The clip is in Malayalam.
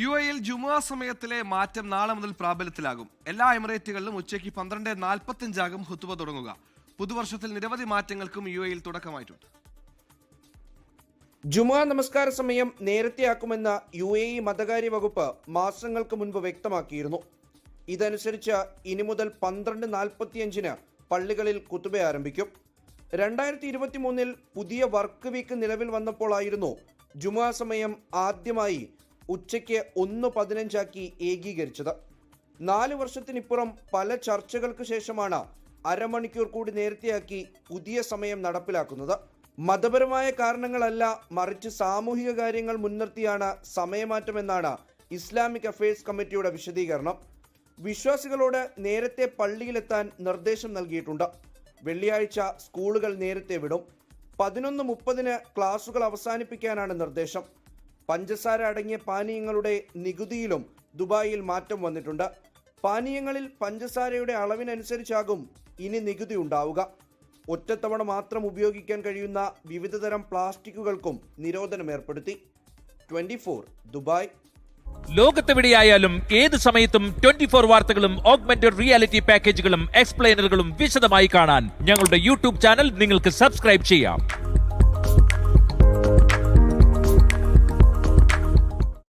യു എയിൽ ജുമാ സമയത്തിലെ മാറ്റം നാളെ മുതൽ പ്രാബല്യത്തിലാകും. എല്ലാ എമിറേറ്റുകളിലും ഉച്ചയ്ക്ക് പന്ത്രണ്ട് നാൽപ്പത്തഞ്ചാകും ഹുത്തുവ തുടങ്ങുക. പുതുവർഷത്തിൽ നിരവധി മാറ്റങ്ങൾക്കും യു എയിൽ തുടക്കമായിട്ടുണ്ട്. ജുമാ നമസ്കാര സമയം നേരത്തെയാക്കുമെന്ന യു എ ഇ മതകാര്യ വകുപ്പ് മാസങ്ങൾക്ക് മുൻപ് വ്യക്തമാക്കിയിരുന്നു. ഇതനുസരിച്ച് ഇനി മുതൽ പന്ത്രണ്ട് നാൽപ്പത്തിയഞ്ചിന് പള്ളികളിൽ കുത്തുബ ആരംഭിക്കും. രണ്ടായിരത്തി ഇരുപത്തി മൂന്നിൽ പുതിയ വർക്ക് വീക്ക് നിലവിൽ വന്നപ്പോഴായിരുന്നു ജുമാ സമയം ആദ്യമായി ഉച്ചയ്ക്ക് ഒന്ന് പതിനഞ്ചാക്കി ഏകീകരിച്ചത്. നാല് വർഷത്തിനിപ്പുറം പല ചർച്ചകൾക്ക് ശേഷമാണ് അരമണിക്കൂർ കൂടി നേരത്തെയാക്കി പുതിയ സമയം നടപ്പിലാക്കുന്നത്. മതപരമായ കാരണങ്ങളല്ല മറിച്ച് സാമൂഹിക കാര്യങ്ങൾ മുൻനിർത്തിയാണ് സമയമാറ്റമെന്നാണ് ഇസ്ലാമിക് അഫയേഴ്സ് കമ്മിറ്റിയുടെ വിശദീകരണം. വിശ്വാസികളോട് നേരത്തെ പള്ളിയിലെത്താൻ നിർദ്ദേശം നൽകിയിട്ടുണ്ട്. വെള്ളിയാഴ്ച സ്കൂളുകൾ നേരത്തെ വിടും. പതിനൊന്ന് മുപ്പതിന് ക്ലാസുകൾ അവസാനിപ്പിക്കാനാണ് നിർദ്ദേശം. പഞ്ചസാര അടങ്ങിയ പാനീയങ്ങളുടെ നികുതിയിലും ദുബായിൽ മാറ്റം വന്നിട്ടുണ്ട്. പാനീയങ്ങളിൽ പഞ്ചസാരയുടെ അളവിനനുസരിച്ചാകും ഇനി നികുതി ഉണ്ടാവുക. ഒറ്റത്തവണ മാത്രം ഉപയോഗിക്കാൻ കഴിയുന്ന വിവിധതരം പ്ലാസ്റ്റിക്കുകൾക്കും നിരോധനം ഏർപ്പെടുത്തി. Twenty four Dubai. ലോകത്തെവിടെയായാലും ഏത് സമയത്തും ട്വന്റി ഫോർ വാർത്തകളും ഓഗ്മെന്റഡ് റിയാലിറ്റി പാക്കേജുകളും എക്സ്പ്ലെയിനറുകളും വിശദമായി കാണാൻ ഞങ്ങളുടെ യൂട്യൂബ് ചാനൽ നിങ്ങൾക്ക് സബ്സ്ക്രൈബ് ചെയ്യാം.